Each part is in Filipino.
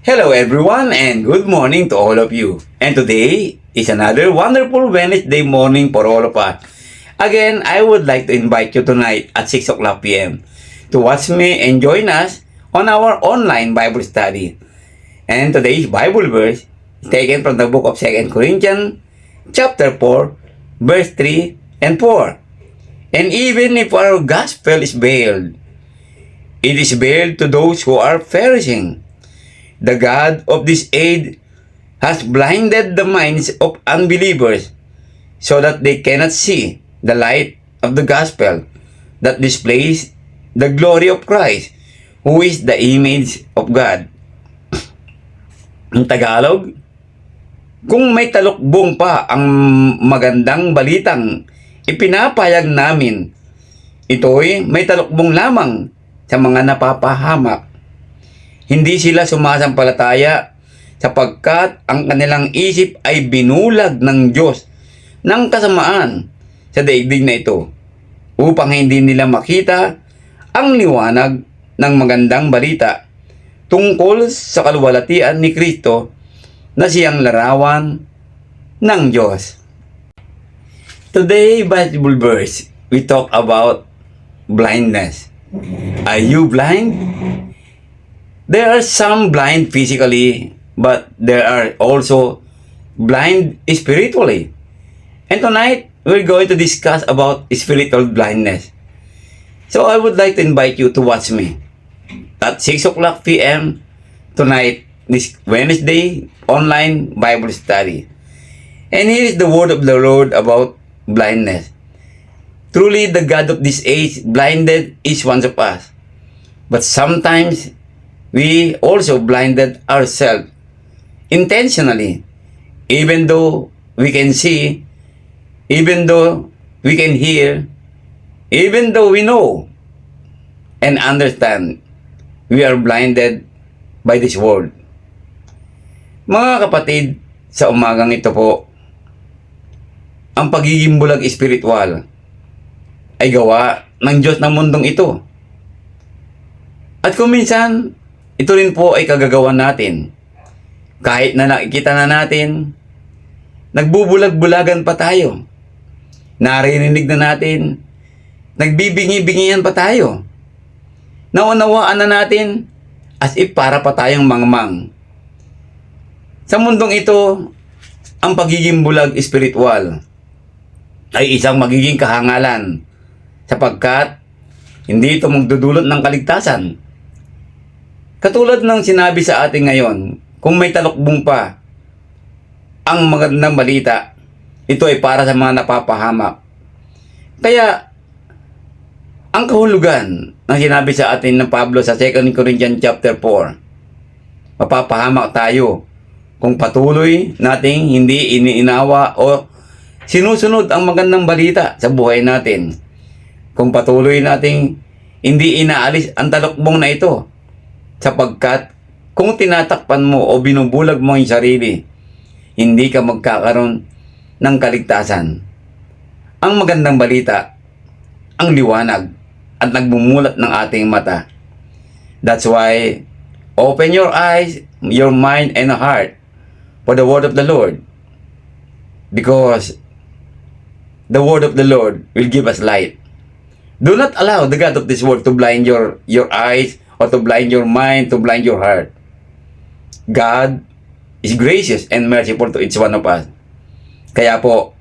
Hello everyone and good morning to all of you. And today is another wonderful Wednesday morning for all of us. Again, I would like to invite you tonight at 6 o'clock p.m. to watch me and join us on our online Bible study. And today's Bible verse is taken from the book of 2 Corinthians chapter 4 verse 3 and 4. And even if our gospel is veiled, it is veiled to those who are perishing. The God of this age has blinded the minds of unbelievers so that they cannot see the light of the gospel that displays the glory of Christ, who is the image of God. Ang Tagalog, kung may talukbong pa ang magandang balitang ipinapayag namin, ito'y may talukbong lamang sa mga napapahamak. Hindi sila sumasampalataya sapagkat ang kanilang isip ay binulag ng Diyos ng kasamaan sa daigdig na ito upang hindi nila makita ang liwanag ng magandang balita tungkol sa kaluwalhatian ni Kristo na siyang larawan ng Diyos. Today Bible verse, we talk about blindness. Are you blind? There are some blind physically, but there are also blind spiritually. And tonight, we're going to discuss about spiritual blindness. So I would like to invite you to watch me at 6 o'clock p.m. tonight, this Wednesday, online Bible study. And here is the word of the Lord about blindness. Truly, the God of this age blinded each one of us. But sometimes, we also blinded ourselves intentionally. Even though we can see, even though we can hear, even though we know and understand, we are blinded by this world. Mga kapatid, sa umagang ito po, ang pagiging bulag espiritual ay gawa ng Diyos ng mundong ito. At kung minsan, ito rin po ay kagagawa natin. Kahit na nakikita na natin, nagbubulag-bulagan pa tayo. Naririnig na natin, nagbibingi-bingihan pa tayo. Naunawaan na natin as if para pa tayong mangmang. Sa mundong ito, ang pagiging bulag espiritual ay isang magiging kahangalan sapagkat hindi ito magdudulot ng kaligtasan. Katulad ng sinabi sa atin ngayon, kung may talukbong pa ang magandang balita, ito ay para sa mga napapahamak. Kaya, ang kahulugan ng sinabi sa atin ng Pablo sa 2 Corinthians chapter 4, mapapahamak tayo kung patuloy nating hindi iniinawa o sinusunod ang magandang balita sa buhay natin. Kung patuloy nating hindi inaalis ang talukbong na ito sapagkat kung tinatakpan mo o binubulag mo ang sarili, hindi ka magkakaroon ng kaligtasan. Ang magandang balita, ang liwanag at nagmumulat ng ating mata. That's why open your eyes, your mind and heart for the word of the Lord. Because the word of the Lord will give us light. Do not allow the God of this world to blind your, your eyes or to blind your mind, to blind your heart. God is gracious and merciful to each one of us. Kaya po,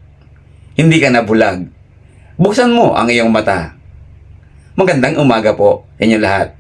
hindi ka nabulag. Buksan mo ang iyong mata. Magandang umaga po inyo lahat.